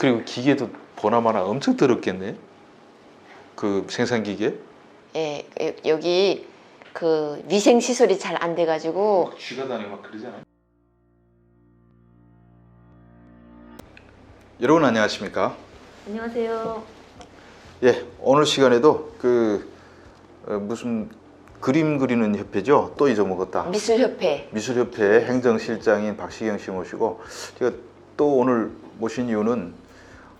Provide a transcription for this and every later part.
그리고 기계도 보나마나 엄청 더럽겠네. 그 생산 기계. 예, 여- 여기 그 위생 시설이 잘 안 돼가지고 쥐가 다니고 막 그러잖아. 여러분 안녕하십니까? 안녕하세요. 예, 오늘 시간에도 그 어, 무슨 그림 그리는 협회죠? 또 잊어먹었다. 미술협회. 미술협회 행정실장인 박시경 씨 모시고 제가 또 오늘 모신 이유는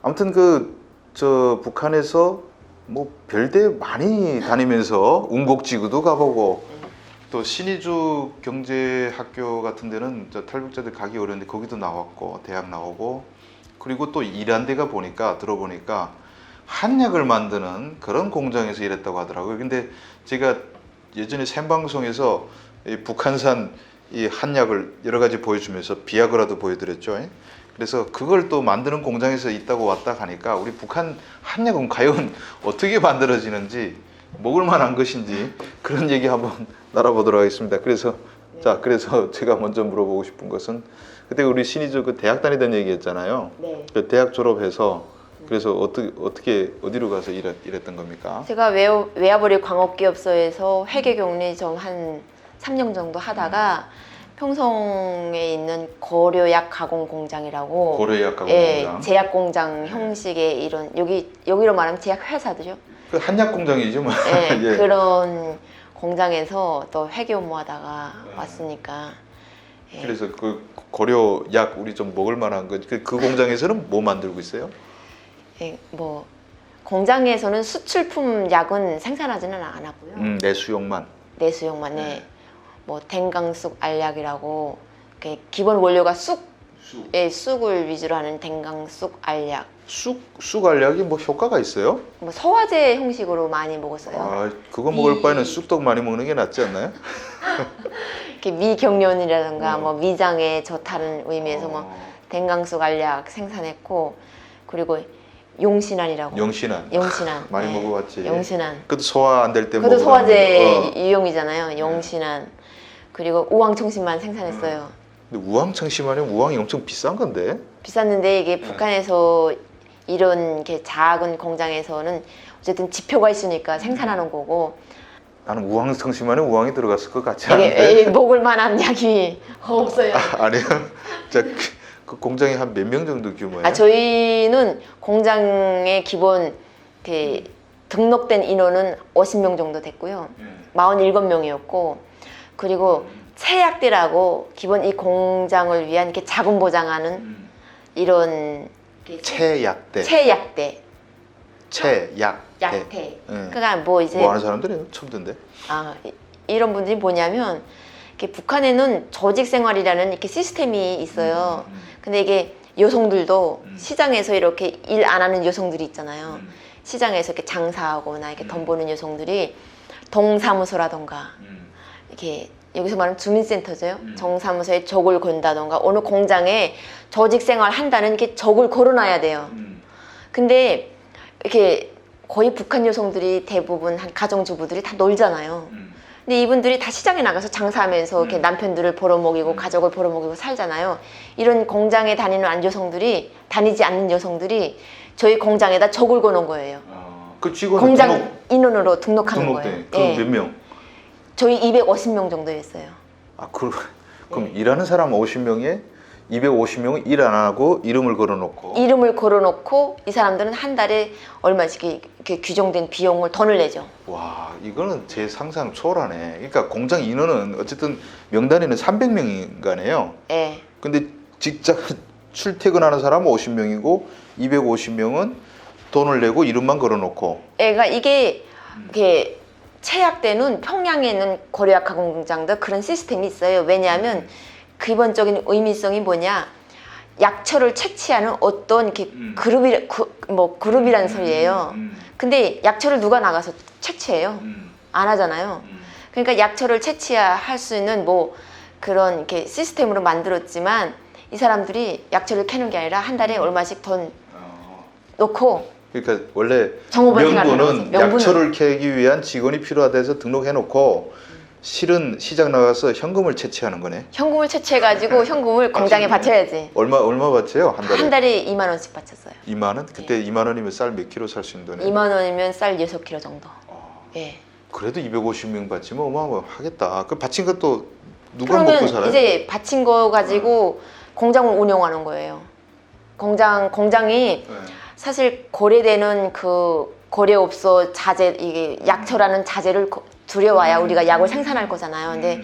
아무튼 그 저 북한에서 뭐 별대 많이 다니면서 운곡지구도 가보고 또 신의주 경제학교 같은 데는 저 탈북자들 가기 어려운데 거기도 나왔고 대학 나오고 그리고 또 일한 데가 보니까 들어보니까 한약을 만드는 그런 공장에서 일했다고 하더라고요. 근데 제가 예전에 생방송에서 이 북한산 이 한약을 여러 가지 보여주면서 비아그라도 보여드렸죠. 예? 그래서 그걸 또 만드는 공장에서 있다고 왔다 가니까 우리 북한 한약은 과연 어떻게 만들어지는지 먹을 만한 것인지 그런 얘기 한번 나눠보도록 하겠습니다. 그래서 자 그래서 제가 먼저 물어보고 싶은 것은 그때 우리 신이주 그 대학 다니던 얘기했잖아요. 네. 그 대학 졸업해서 그래서 어떻게 어떻게 어디로 가서 일했, 일했던 겁니까? 제가 외, 외화벌이 광업기업소에서 회계 경리 좀 한 3년 정도 하다가 평성에 있는 거료약 가공 공장이라고 고려의학 가공 예, 공장. 제약 공장 형식의 이런 여기 여기로 말하면 제약 회사들죠. 그 한약 공장이죠, 뭐. 예, 예. 그런 공장에서 또 회계 업무하다가 네. 왔으니까 예. 그래서 그 고려약 우리 좀 먹을 만한 거. 그, 그 공장에서는 뭐 만들고 있어요? 예, 뭐 공장에서는 수출품 약은 생산하지는 않았고요. 음, 내수용만. 내수용만에 네. 뭐 댕강쑥 알약이라고 그 기본 원료가 쑥, 쑥. 예, 쑥을 위주로 하는 댕강쑥 알약. 쑥, 쑥 알약이 뭐 효과가 있어요? 뭐 소화제 형식으로 많이 먹었어요. 아, 그거 먹을 이- 바에는 쑥떡 많이 먹는 게 낫지 않나요? 이렇게 미경련이라든가 어. 뭐 위장에 좋다는 의미에서 뭐 어, 댕강쑥 알약 생산했고 그리고 용신안이라고 영신한. 영신안 많이 네. 먹어봤지. 영신안 그것도 소화 안 될 때 그것도 소화제 거. 어. 유용이잖아요 영신안 그리고 우황청심만 생산했어요 근데 우황청심하면 우황이 엄청 비싼 건데. 비쌌는데 이게 네. 북한에서 이런 이렇게 작은 공장에서는 어쨌든 지표가 있으니까 생산하는 거고 나는 우황청심하면 우황이 들어갔을 것 같지 않은데. 이게 에, 먹을 만한 약이 없어요. 아니요. 자, 그, 그 공장이 한 몇 명 정도 규모예요? 아 저희는 공장의 기본 그 등록된 인원은 50명 정도 됐고요. 음. 47명이었고 그리고 체약대라고 기본 이 공장을 위한 이렇게 자금 보장하는 음. 이런 체약대. 체약대, 체약. 약대. 응. 그러니까 뭐 이제 뭐 하는 사람들이에요? 처음 듣는데. 아 이- 이런 분들이 뭐냐면 이렇게 북한에는 조직 생활이라는 이렇게 시스템이 있어요. 음, 근데 이게 여성들도 음. 시장에서 이렇게 일 안 하는 여성들이 있잖아요. 음, 시장에서 이렇게 장사하거나 이렇게 음. 돈 버는 여성들이 동사무소라던가 음, 이렇게 여기서 말하면 주민센터죠. 음. 정사무소에 적을 건다던가 어느 공장에 조직 생활 한다는 게 적을 걸어놔야 돼요. 음. 근데 이렇게 거의 북한 여성들이 대부분 한 가정주부들이 다 놀잖아요. 음. 근데 이분들이 다 시장에 나가서 장사하면서 이렇게 음. 남편들을 벌어먹이고 음. 가족을 벌어먹이고 살잖아요. 이런 공장에 다니는 안 여성들이 다니지 않는 여성들이 저희 공장에다 적을 거는 거예요. 아, 그 직원 공장 인원으로 등록하는 등록돼. 거예요. 그럼 예. 몇 명? 저희 250명 정도 했어요. 아, 그, 그럼 네. 일하는 사람 50명에 250명은 일 안 하고 이름을 걸어놓고 이름을 걸어놓고 이 사람들은 한 달에 얼마씩 이렇게 규정된 비용을 돈을 내죠. 와 이거는 제 상상 초월하네. 그러니까 공장 인원은 어쨌든 명단에는 300명인가네요. 예. 근데 직장 출퇴근하는 사람은 50명이고 250명은 돈을 내고 이름만 걸어놓고 예, 그러니까 이게 이게 체약대는 평양에 있는 고려약 공장도 그런 시스템이 있어요. 왜냐하면 기본적인 의미성이 뭐냐? 약초를 채취하는 어떤 이렇게 음. 그룹이 그, 뭐 그룹이라는 소리예요. 음, 근데 약초를 누가 나가서 채취해요? 음, 안 하잖아요. 음, 그러니까 약초를 채취할 수 있는 뭐 그런 이렇게 시스템으로 만들었지만 이 사람들이 약초를 캐는 게 아니라 한 달에 얼마씩 돈 어. 넣고 그러니까 원래 명분은. 약초를 캐기 위한 직원이 필요하다 해서 등록해놓고 실은 시장 나가서 현금을 채취하는 거네. 현금을 채취해가지고 현금을 공장에 바쳐야지. 얼마 얼마 받죠? 한 달에? 한 달에 2만 원씩 바쳤어요. 2만 원? 그때 2만 원이면 쌀 몇 킬로 살 수 있는 돈이에요? 2만 원이면 쌀 6kg 정도. 아, 예. 그래도 250명 받치면 어마어마하겠다. 그 바친 것도 누가 먹고 살아요? 이제 바친 거 가지고 공장을 운영하는 거예요. 공장 공장이 네. 사실 거래되는 그 거래업소 자재 이게 약초라는 자재를 거- 들여와야 음. 우리가 약을 생산할 거잖아요. 근데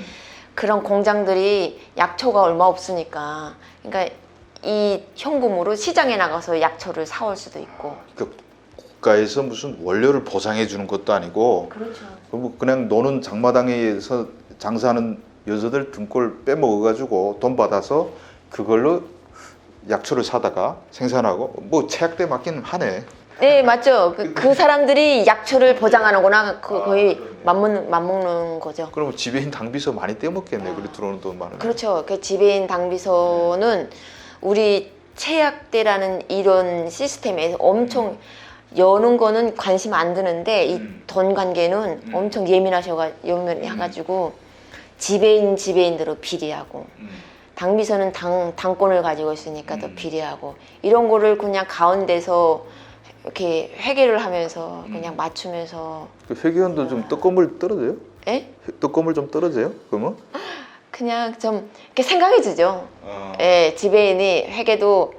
그런 공장들이 약초가 얼마 없으니까 그러니까 이 현금으로 시장에 나가서 약초를 사올 수도 있고. 그 국가에서 무슨 원료를 보상해 주는 것도 아니고 그렇죠. 뭐 그냥 노는 장마당에서 장사하는 여자들 등골 빼먹어 가지고 돈 받아서 그걸로 약초를 사다가 생산하고 뭐 체약대 맞기는 하네. 네 맞죠. 그, 그 사람들이 약초를 보장하는구나. 그 아, 거의. 맞먹는 맞먹는 거죠. 그러면 지배인 당비서 많이 떼먹겠네. 그래 들어오는 돈 많으면. 그렇죠. 그 지배인 당비소는 우리 체약대라는 이런 시스템에서 엄청 여는 거는 관심 안 드는데 이 음. 돈 관계는 음. 엄청 예민하셔가 예민해가지고 지배인 지배인대로 비리하고 음. 당비서는 당 당권을 가지고 있으니까 더 음. 비리하고 이런 거를 그냥 가운데서 이렇게 회계를 하면서 그냥 음. 맞추면서 그 회계원도 좀 떡고물 떨어져요? 에? 떡고물 좀 떨어져요? 그러면? 그냥 좀 이렇게 생각해 주죠. 어. 예, 지배인이 회계도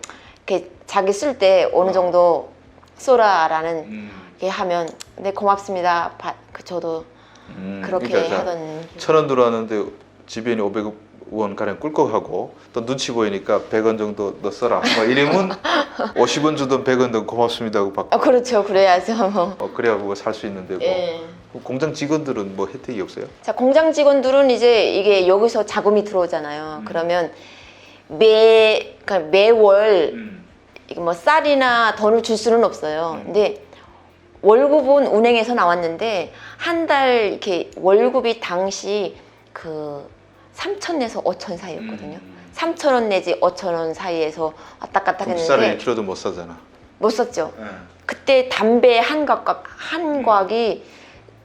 이렇게 자기 쓸 때 어느 정도 쏘라라는 음. 게 하면 네 고맙습니다. 바- 그 저도 음, 그렇게 그러니까 자, 하던 천 원 들어왔는데 지배인이 500 원 가량 꿀꺽하고 또 눈치 보이니까 100원 정도 너 써라. 뭐 이러면 50원 주던 100원 더 고맙습니다 하고 받고 아 그렇죠 그래야죠. 어, 그래야 그거 살수 있는데 뭐 예. 공장 직원들은 뭐 혜택이 없어요? 자 공장 직원들은 이제 이게 여기서 자금이 들어오잖아요. 음. 그러면 매 그러니까 매월 이게 뭐 쌀이나 돈을 줄 수는 없어요. 음. 근데 월급은 은행에서 나왔는데 한 달 이렇게 월급이 당시 그 3천에서 5천 사이였거든요. 음. 3천 원 내지 5천 원 사이에서 왔다 갔다 했는데 1kg도 못 사잖아. 못 썼죠. 그때 담배 한 곽, 한 곽이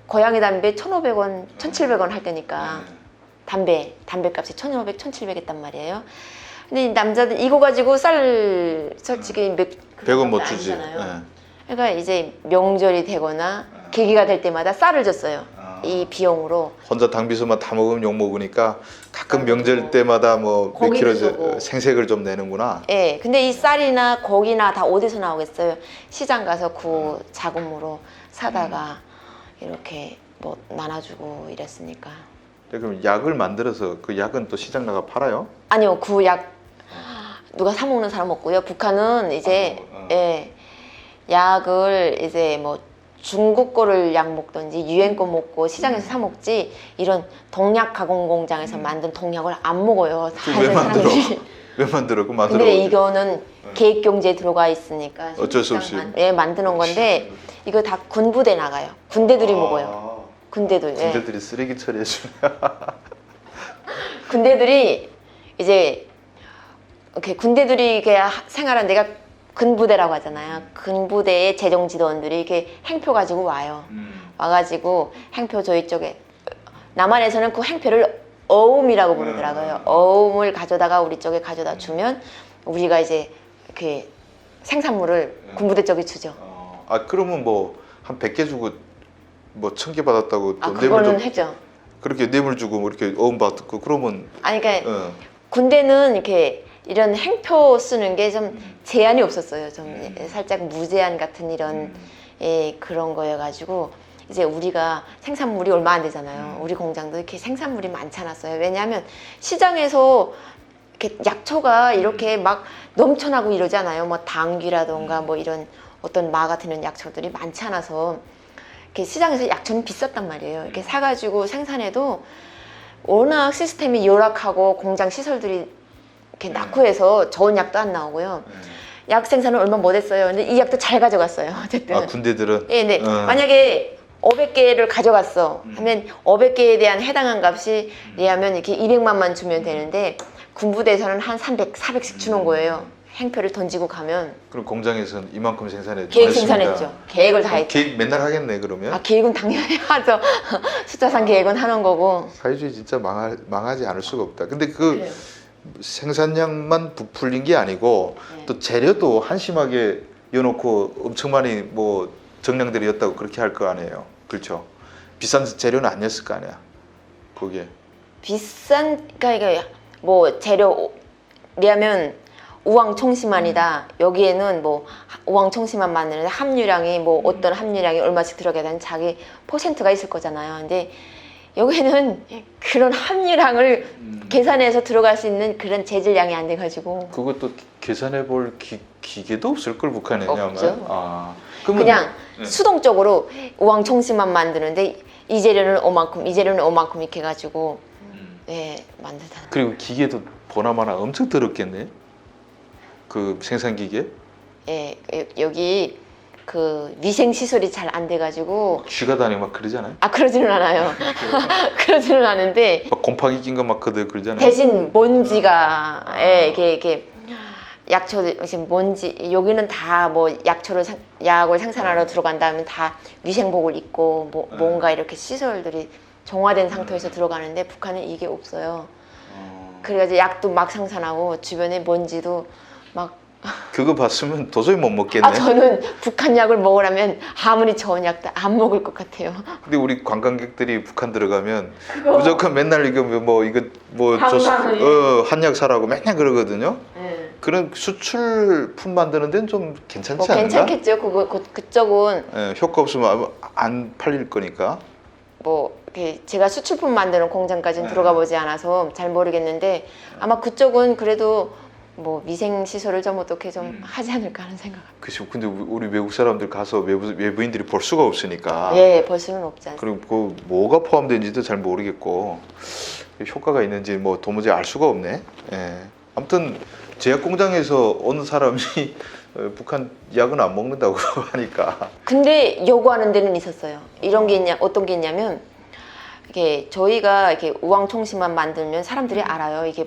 고양이 담배 1,500원, 1,700원 할 때니까 담배, 담배 값이 1,500, 1,700 했단 말이에요. 근데 이 남자들 이거 가지고 쌀 솔직히 몇 100원 못 주지. 예. 그러니까 이제 명절이 되거나 계기가 될 때마다 쌀을 줬어요. 아. 이 비용으로. 혼자 당비서만 다 먹으면 욕 먹으니까 가끔 명절 때마다 뭐 몇 고기를 킬로. 생색을 좀 내는구나. 예. 근데 이 쌀이나 고기나 다 어디서 나오겠어요? 시장 가서 그 자금으로 사다가 이렇게 뭐 나눠주고 이랬으니까. 네, 그럼 약을 만들어서 그 약은 또 시장 나가 팔아요? 아니요, 그약 누가 사 먹는 사람 없고요. 북한은 이제 어, 어. 예, 약을 이제 뭐 중국 거를 약 먹든지 유엔 거 먹고 시장에서 사 먹지 이런 동약 가공 공장에서 만든 동약을 안 먹어요. 왜 만들어? 사람들이. 왜 만들어? 그 만들어. 근데 이거는 계획 경제에 들어가 있으니까 어쩔 수 없이. 만- 예, 만드는 건데 이거 다 군부대 나가요. 군대들이 먹어요. 군대들. 예. 아. 군대들이 쓰레기 처리해 주네. 군대들이 이제 이렇게 군대들이 이렇게 하- 생활한 데가 근부대라고 하잖아요. 근부대의 재정 지도원들이 이렇게 행표 가지고 와요. 와가지고 행표 저희 쪽에 남한에서는 그 행표를 어음이라고 부르더라고요. 어음을 가져다가 우리 쪽에 가져다 주면 우리가 이제 이렇게 생산물을 군부대 쪽에 주죠. 아 그러면 뭐 한 100개 주고 뭐 1000개 받았다고 또아 뇌물 그거는 좀 했죠. 그렇게 뇌물 주고 뭐 이렇게 어음 받고 그러면 아니 그러니까 어. 군대는 이렇게 이런 행표 쓰는 게 좀 제한이 없었어요. 좀 음. 살짝 무제한 같은 이런 예, 그런 거여가지고 이제 우리가 생산물이 얼마 안 되잖아요. 음. 우리 공장도 이렇게 생산물이 많지 않았어요. 왜냐하면 시장에서 이렇게 약초가 이렇게 막 넘쳐나고 이러잖아요. 뭐 당귀라던가 뭐 이런 어떤 마 같은 약초들이 많지 않아서 이렇게 시장에서 약초는 비쌌단 말이에요. 이렇게 사가지고 생산해도 워낙 시스템이 열악하고 공장 시설들이 이렇게 낙후해서 좋은 약도 안 나오고요. 약 생산을 얼마 못했어요. 근데 이 약도 잘 가져갔어요. 어쨌든. 아 군대들은 예, 네. 어. 만약에 500개를 가져갔어. 음. 하면 500개에 대한 해당한 값이 얘하면 이렇게 200만만 주면 되는데 군부대에서는 한 300, 400씩 음. 주는 거예요. 행표를 던지고 가면 그럼 공장에서는 이만큼 생산해 계획. 생산했죠. 계획을 다 했죠. 계획 맨날 하겠네 그러면. 아 계획은 당연히 하죠. 숫자상 계획은 하는 거고. 사회주의 진짜 망하, 망하지 않을 수가 없다. 근데 그 그래요. 생산량만 부풀린 게 아니고 네. 또 재료도 한심하게 여놓고 엄청 많이 뭐 정량들이었다고 그렇게 할 거 아니에요. 그렇죠? 비싼 재료는 아니었을 거 아니야. 거기에. 비싼 그러니까 뭐 재료라면 우왕청심환이다. 여기에는 뭐 우왕청심환 만드는데 함유량이 뭐 어떤 함유량이 얼마씩 들어가야 되는 자기 퍼센트가 있을 거잖아요. 근데 여기는 그런 함유량을 계산해서 들어갈 수 있는 그런 재질량이 안 돼가지고 그것도 계산해 볼 기, 기계도 없을 걸 북한에는 없죠. 아마. 아. 그냥 네. 수동적으로 우왕청심환 만드는데 이 재료는 오만큼 이 재료는 오만큼 이렇게 해가지고 예 만들다. 그리고 기계도 보나마나 엄청 더럽겠네. 그 생산 기계 예 여- 여기 그 위생 시설이 잘 안 돼가지고 쥐가 다니고 막 그러잖아요. 아 그러지는 않아요. 그러지는 않은데 막 곰팡이 낀 거 막 그들 그러잖아요. 대신 먼지가 예 이게 이게 약초 지금 먼지 여기는 다 뭐 약초를 생- 약을 생산하러 들어간다면 다 위생복을 입고 뭐 네. 뭔가 이렇게 시설들이 정화된 상태에서 들어가는데 북한은 이게 없어요. 어. 그래가지고 약도 막 생산하고 주변에 먼지도 막 그거 봤으면 도저히 못 먹겠네. 아 저는 북한 약을 먹으라면 아무리 좋은 약도 안 먹을 것 같아요. 근데 우리 관광객들이 북한 들어가면 무조건 맨날 이거 뭐, 뭐 이거 뭐 관광을. 어, 한약 사라고 맨날 그러거든요. 네. 그런 수출품 만드는 데는 좀 괜찮지 뭐 않나? 괜찮겠죠. 그거 그, 그쪽은 예, 효과 없으면 안 팔릴 거니까. 뭐 제가 수출품 만드는 공장까지는 네. 들어가 보지 않아서 잘 모르겠는데 아마 그쪽은 그래도 뭐 위생 시설을 좀 어떻게 좀 음. 하지 않을까 하는 생각. 그죠. 근데 우리 외국 사람들 가서 외부, 외부인들이 볼 수가 없으니까. 예, 볼 수는 없지 않습니까? 그리고 그 뭐가 포함되는지도 잘 모르겠고 효과가 있는지 뭐 도무지 알 수가 없네. 예. 아무튼 제약 공장에서 어느 사람이 어, 북한 약은 안 먹는다고 하니까 근데 요구하는 데는 있었어요. 이런 게 있냐, 어떤 게 있냐면 이게 저희가 이렇게 우왕청심만 만들면 사람들이 알아요. 이게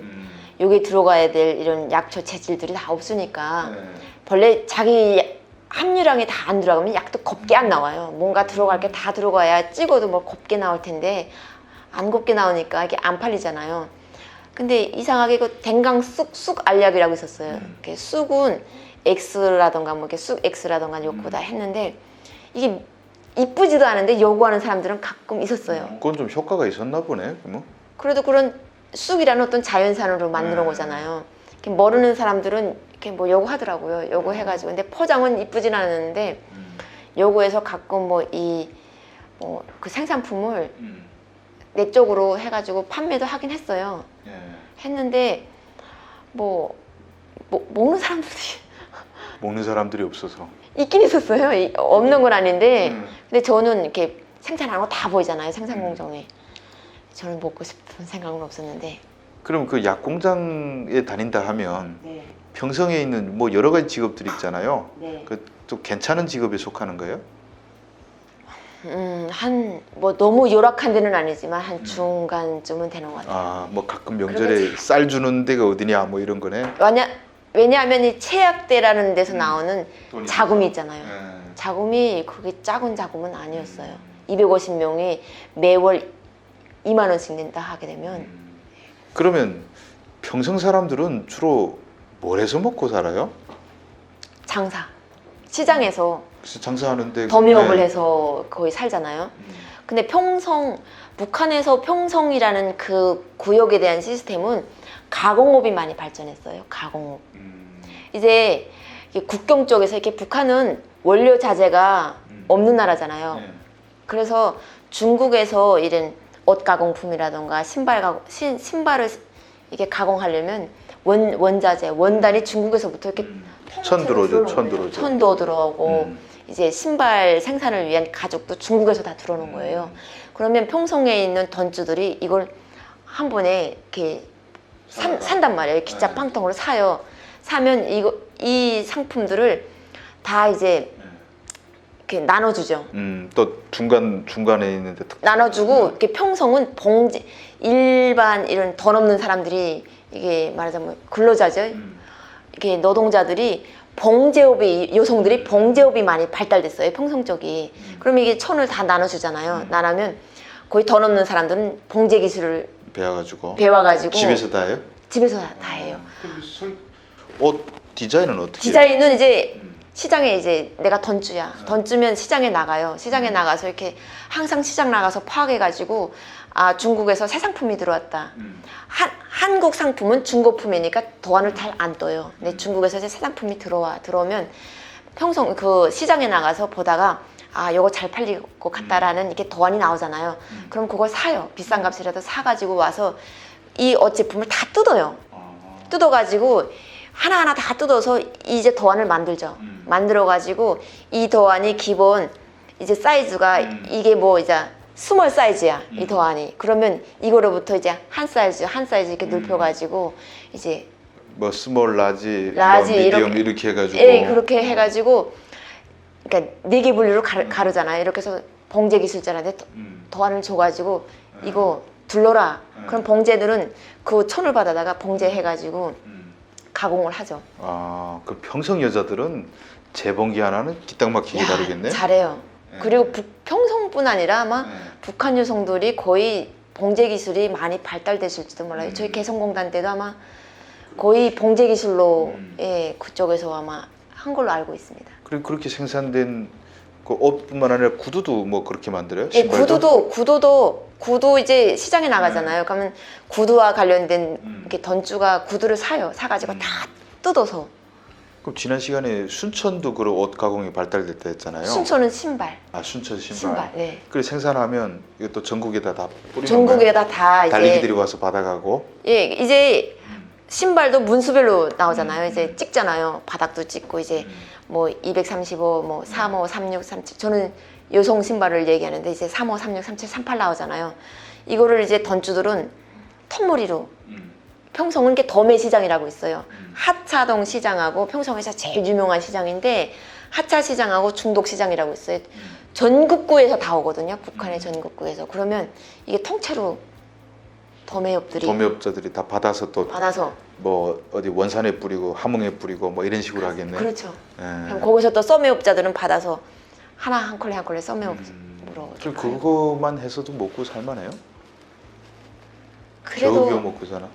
여기 들어가야 될 이런 약초 재질들이 다 없으니까 네. 원래 자기 함유량이 다 안 들어가면 약도 곱게 안 나와요. 뭔가 들어갈 게 다 들어가야 찍어도 뭐 곱게 나올 텐데 안 곱게 나오니까 이게 안 팔리잖아요. 근데 이상하게 그 댕강 쑥, 쑥 알약이라고 있었어요. 음. 이렇게 쑥은 X라던가 뭐 이렇게 쑥 X라던가 요거 다 했는데 이게 이쁘지도 않은데 요구하는 사람들은 가끔 있었어요. 그건 좀 효과가 있었나 보네. 그러면 그래도 그런 쑥이라는 어떤 자연산으로 만드는 네. 거잖아요. 이렇게 모르는 사람들은 이렇게 뭐 요구하더라고요. 요구해가지고 근데 포장은 이쁘진 않았는데 요구해서 가끔 뭐 이 뭐 그 생산품을 내 쪽으로 해가지고 판매도 하긴 했어요. 했는데 뭐, 뭐 먹는 사람들이 먹는 사람들이 없어서. 있긴 있었어요. 이- 없는 건 아닌데 음. 근데 저는 이렇게 생산하는 거 다 보이잖아요. 생산 공정에 저는 먹고 싶은 생각은 없었는데. 그럼 그 약 공장에 다닌다 하면 네, 평성에 있는 뭐 여러 가지 직업들이 있잖아요. 네. 그또 괜찮은 직업에 속하는 거예요? 음, 한, 뭐, 너무 열악한 데는 아니지만, 음. 한 중간쯤은 되는 것 같아요. 아, 뭐 가끔 명절에 쌀 주는 데가 어디냐 뭐 이런 거네. 왜냐, 왜냐하면 이 체약대라는 데서 나오는 자금이 있잖아요. 예. 자금이 그게 작은 자금은 아니었어요. 250명이 매월 2만 원씩 낸다 하게 되면, 그러면 평성 사람들은 주로 뭘 해서 먹고 살아요? 장사. 시장에서 그래서 장사하는데 점유업을 네. 해서 거의 살잖아요. 근데 평성, 북한에서 평성이라는 그 구역에 대한 시스템은 가공업이 많이 발전했어요. 가공업. 음, 이제 이게 국경 쪽에서 이렇게 북한은 원료 자재가 음. 없는 나라잖아요. 네. 그래서 중국에서 이런 옷 가공품이라던가 신발 가공, 신, 신발을 이게 가공하려면 원, 원자재, 원단이 중국에서부터 이렇게 천 들어오죠, 천 들어오죠. 천도 들어오고 음. 이제 신발 생산을 위한 가죽도 중국에서 다 들어오는 거예요. 그러면 평성에 있는 던주들이 이걸 한 번에 이렇게 산, 산단 말이에요. 네. 팡통으로 사요. 사면 이거 이 상품들을 다 이제 이렇게 나눠주죠. 음, 또 중간 중간에 있는데 특 나눠주고 이렇게 평성은 봉지 일반 이런 돈 없는 사람들이 이게 말하자면 근로자죠. 음. 이렇게 노동자들이 봉제업이 여성들이 봉제업이 많이 발달됐어요 평성 쪽이 그럼 이게 천을 다 나눠주잖아요 나누면 거의 더 넘는 사람들은 봉제 기술을 배워가지고 배워가지고 집에서 다 해요? 집에서 다, 다 해요 옷 디자인은 어떻게? 해요? 디자인은 이제 시장에 이제 내가 던주야. 던주면 시장에 나가요. 시장에 나가서 이렇게 항상 시장 나가서 파악해가지고 아 중국에서 새 상품이 들어왔다. 한, 한국 상품은 중고품이니까 도안을 잘 안 떠요. 근데 중국에서 이제 새 상품이 들어와 들어오면 평소 그 시장에 나가서 보다가 아 요거 잘 팔릴 것 같다라는 이게 도안이 나오잖아요. 그럼 그걸 사요. 비싼 값이라도 사가지고 와서 이 옷 제품을 다 뜯어요. 뜯어가지고 하나하나 다 뜯어서 이제 도안을 만들죠. 만들어가지고 이 도안이 기본 이제 사이즈가 이게 뭐 이제 스몰 사이즈야 이 도안이. 그러면 이거로부터 이제 한 사이즈 한 사이즈 이렇게 눕혀가지고 이제 뭐 스몰, 라지, 라지 뭐 미디엄 이렇게- 이렇게, 해가지고. 예 그렇게 해가지고 그러니까 네 개 분류로 가르, 가르잖아요 이렇게 해서 봉제 기술자한테 도- 도안을 줘가지고 이거 둘러라. 그럼 봉제들은 그 천을 받아다가 봉제해가지고 가공을 하죠 아, 그 평성 여자들은 재봉기 하나는 기딱 막히게 야, 다르겠네. 잘해요 네. 그리고 북 평성뿐 아니라 아마 네. 북한 여성들이 거의 봉제 기술이 많이 발달됐을지도 몰라요. 음. 저희 개성공단 때도 아마 거의 봉제 기술로 음. 예 그쪽에서 아마 한 걸로 알고 있습니다. 그리고 그렇게 생산된 그 옷뿐만 아니라 구두도 뭐 그렇게 만들어요? 예, 신발도? 구두도 구두도 구두 이제 시장에 나가잖아요. 그러면 구두와 관련된 음. 이렇게 던주가 구두를 사요. 사가지고 음. 다 뜯어서 그럼 지난 시간에 순천도 그런 옷 가공이 발달됐다 했잖아요. 순천은 신발, 아 순천 신발. 신발. 네. 그래 생산하면 이것도 전국에다 다 뿌리는 거예요? 전국에다 다 달리기들이 이제 와서 받아가고. 예 이제 신발도 문수별로 나오잖아요. 이제 찍잖아요. 바닥도 찍고 이제 뭐 235, 뭐 35, 36, 37. 저는 여성 신발을 얘기하는데 이제 35, 36, 37, 38 나오잖아요. 이거를 이제 던주들은 톱머리로 평성은 이게 덤의 시장이라고 있어요. 하차동 시장하고 평성에서 제일 유명한 시장인데 하차 시장하고 중독 시장이라고 있어요. 전국구에서 다 오거든요. 북한의 전국구에서. 그러면 이게 통째로 덤의업들이 도매업자들이 다 받아서 또 받아서 뭐 어디 원산에 뿌리고 함흥에 뿌리고 뭐 이런 식으로 하겠네. 그렇죠. 예. 그럼 거기서 또 썸매업자들은 받아서 하나 한 컬레 한 컬레 썸매업으로 그럼 그거만 해서도 먹고 살만해요? 겨우 겨우 그래도 먹고 사나?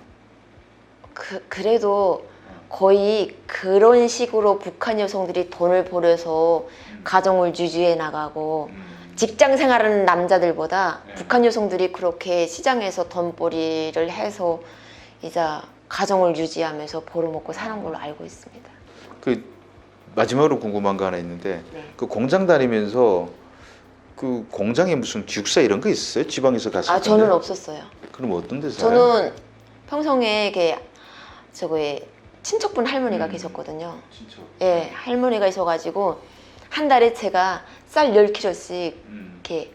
그, 그래도 거의 그런 식으로 북한 여성들이 돈을 벌여서 가정을 유지해 나가고 직장 생활하는 남자들보다 네. 북한 여성들이 그렇게 시장에서 돈벌이를 해서 이제 가정을 유지하면서 벌어먹고 사는 걸로 알고 있습니다. 그 마지막으로 궁금한 거 하나 있는데 네. 그 공장 다니면서 그 공장에 무슨 기숙사 이런 거 있었어요? 지방에서 갔을 아 텐데. 저는 없었어요. 그럼 어떤 데서? 저는 평성에 이게 저거에 친척분 할머니가 음. 계셨거든요. 진짜. 예, 할머니가 있어가지고 한 달에 제가 쌀 10kg씩 음. 이렇게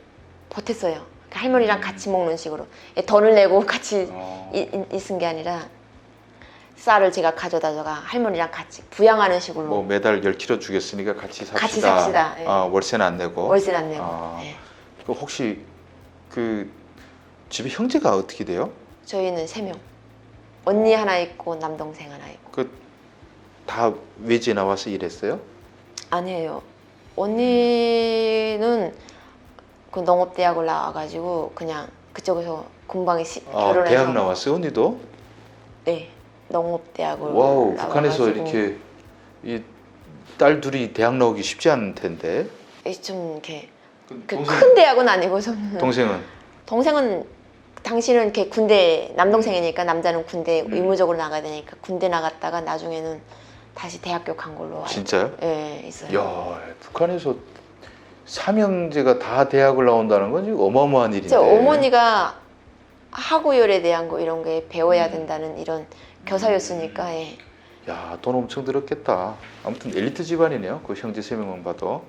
버텼어요. 그러니까 할머니랑 같이 먹는 식으로 예, 돈을 내고 같이 어. 이- 이- 있은 게 아니라 쌀을 제가 가져다가 할머니랑 같이 부양하는 식으로 뭐 매달 10kg 주겠으니까 같이 삽시다. 같이 삽시다. 예. 아, 월세는 안 내고. 월세를 안 내고 아. 예. 그 혹시 그 집에 형제가 어떻게 돼요? 저희는 세 명 언니 하나 있고 남동생 하나 있고 그다 외지에 나와서 일했어요? 아니에요 언니는 그 농업대학을 나와가지고 그냥 그쪽에서 금방에 시, 아, 결혼해서 대학 나왔어요, 언니도? 네 농업대학을 와우, 북한에서 이렇게 이 딸 둘이 대학 나오기 쉽지 않을 텐데. 좀 이렇게 동생, 그큰 대학은 아니고 좀 동생은 동생은 당신은 이렇게 군대 남동생이니까 남자는 군대 음. 의무적으로 나가야 되니까 군대 나갔다가 나중에는 다시 대학교 간 걸로 알고 진짜요? 예 있어요. 야, 북한에서 삼형제가 다 대학을 나온다는 건 지금 어마어마한 일인데. 저 어머니가 학우열에 대한 거 이런 게 음. 배워야 된다는 이런 교사였으니까 예. 야, 돈 엄청 들었겠다. 아무튼 엘리트 집안이네요. 그 형제 세 명만 봐도.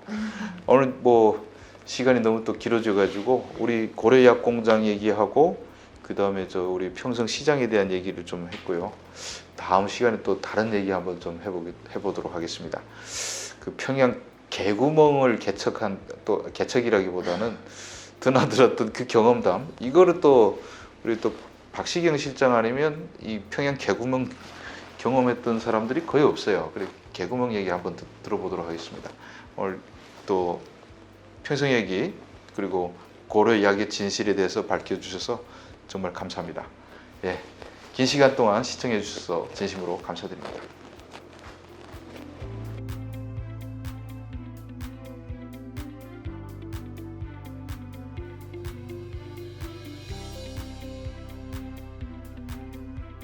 오늘 뭐 시간이 너무 또 길어져 가지고 우리 고려약 공장 얘기하고 그다음에 저 우리 평성 시장에 대한 얘기를 좀 했고요. 다음 시간에 또 다른 얘기 한번 좀 해보게 해보도록 하겠습니다. 그 평양 개구멍을 개척한 또 개척이라기보다는 드나들었던 그 경험담 이거를 또 우리 또 박시경 실장 아니면 이 평양 개구멍 경험했던 사람들이 거의 없어요. 그래 개구멍 얘기 한번 듣- 들어보도록 하겠습니다. 오늘 또 평생 얘기 그리고 고려 약의 진실에 대해서 밝혀주셔서 정말 감사합니다. 예, 긴 시간 동안 시청해 주셔서 진심으로 감사드립니다.